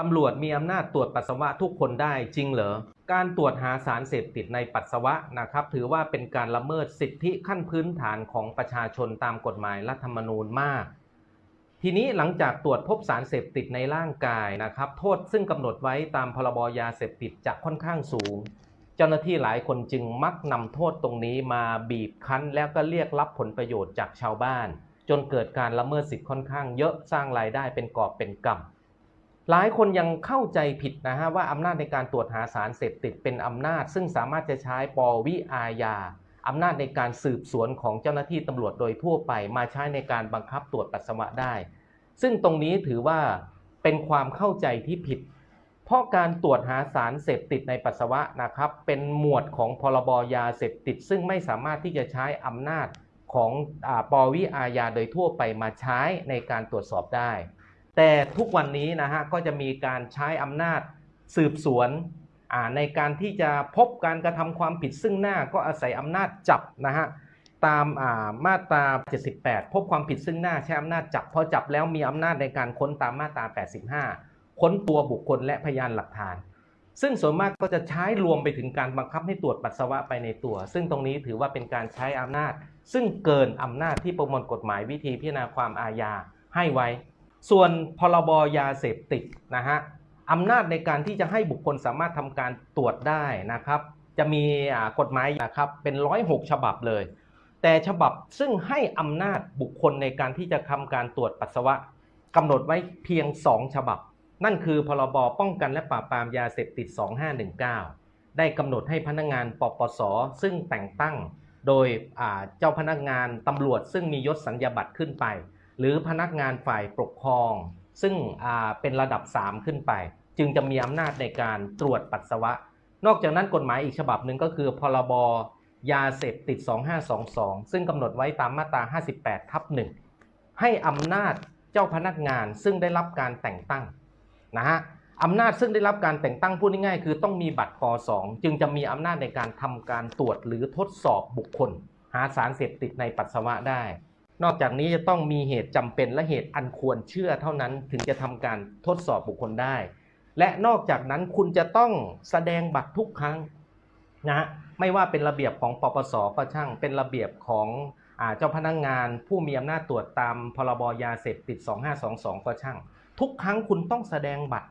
ตำรวจมีอำนาจตรวจปัสสาวะทุกคนได้จริงเหรอ การตรวจหาสารเสพติดในปัสสาวะนะครับถือว่าเป็นการละเมิดสิทธิขั้นพื้นฐานของประชาชนตามกฎหมายรัฐธรรมนูญมาก ทีนี้หลังจากตรวจพบสารเสพติดในร่างกายนะครับโทษซึ่งกำหนดไว้ตามพรบยาเสพติดจะค่อนข้างสูง เจ้าหน้าที่หลายคนจึงมักนำโทษตรงนี้มาบีบคั้น แล้วก็เรียกรับผลประโยชน์จากชาวบ้าน จนเกิดการละเมิดสิทธิค่อนข้างเยอะสร้างรายได้เป็นกอบเป็นกำ หลายคนยังเข้าใจผิดนะฮะว่าอำนาจในการตรวจหาสารเสพติดเป็นอำนาจ ซึ่งสามารถจะใช้ปวิอาญาอำนาจในการสืบสวนของเจ้าหน้าที่ตำรวจโดยทั่วไป มาใช้ในการบังคับตรวจปัสสาวะได้ ซึ่งตรงนี้ถือว่าเป็นความเข้าใจที่ผิด เพราะการตรวจหาสารเสพติดในปัสสาวะนะครับ เป็นหมวดของพรบยาเสพติด ซึ่งไม่สามารถที่จะใช้อำนาจของอปวิอาญาโดยทั่วไปมาใช้ในการตรวจสอบได้ แต่ทุกวันนี้นะฮะก็จะมีการใช้อำนาจสืบสวนในการที่จะพบการกระทำความผิดซึ่งหน้าก็อาศัยอำนาจจับนะฮะตามามาตรา 78 พบความผิดซึ่งหน้าใช้อำนาจจับพอจับแล้วมีอำนาจในการค้นตามมาตรา 85 ค้นตัวบุคคลและพยานหลักฐาน ซึ่งส่วนมากก็จะใช้รวมไปถึงการบังคับให้ตรวจปัสสาวะไปในตัว ซึ่งตรงนี้ถือว่าเป็นการใช้อำนาจ ซึ่งเกินอำนาจที่ประมวลกฎหมายวิธีพิจารณาความอาญาให้ไว้ ส่วนพรบยาเสพติดนะฮะอำนาจในการที่จะให้บุคคลสามารถทำการตรวจได้นะครับ จะมีกฎหมายนะครับเป็นร้อยหกฉบับเลย แต่ฉบับซึ่งให้อำนาจบุคคลในการที่จะทำการตรวจปัสสาวะกำหนดไว้เพียง 2 ฉบับ นั่นคือพรบป้องกันและปราบปรามยาเสพติด 2519 ได้กำหนดให้พนักงานปปส ซึ่งแต่งตั้ง โดยเจ้าพนักงานตำรวจซึ่งมียศสัญญาบัตรขึ้นไป หรือพนักงานฝ่ายปกครอง ซึ่งเป็นระดับ 3 ขึ้นไป จึงจะมีอำนาจในการตรวจปัสสาวะ นอกจากนั้นกฎหมายอีกฉบับหนึ่งก็คือพรบยาเสพติด 2522 ซึ่งกำหนดไว้ตามมาตรา 58 ทับหนึ่งให้อำนาจเจ้าพนักงานซึ่งได้รับการแต่งตั้งนะฮะอำนาจซึ่งได้รับการแต่งตั้งพูดง่ายๆคือต้องมีบัตรป .2 จึงจะมีอำนาจในการทำการตรวจหรือทดสอบบุคคล หาสารเสพติดในปัสสาวะได้ นอกจากนี้จะต้องมีเหตุจำเป็นและเหตุอันควรเชื่อเท่านั้นถึงจะทำการทดสอบบุคคลได้ และนอกจากนั้นคุณจะต้องแสดงบัตรทุกครั้งนะฮะไม่ว่าเป็นระเบียบของปปสก็ช่างเป็นระเบียบของเจ้าพนักงานผู้มีอำนาจตรวจตามพรบยาเสพติด 2522 ก็ช่าง ทุกครั้งคุณต้องแสดงบัตร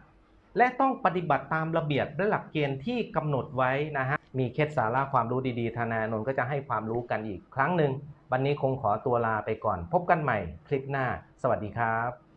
และต้องปฏิบัติตามระเบียบและหลักเกณฑ์ที่กำหนดไว้นะฮะ มีเคล็ดสาระความรู้ดีๆ ธนานนท์ก็จะให้ความรู้กันอีกครั้งหนึ่ง วันนี้คงขอตัวลาไปก่อน พบกันใหม่คลิปหน้า สวัสดีครับ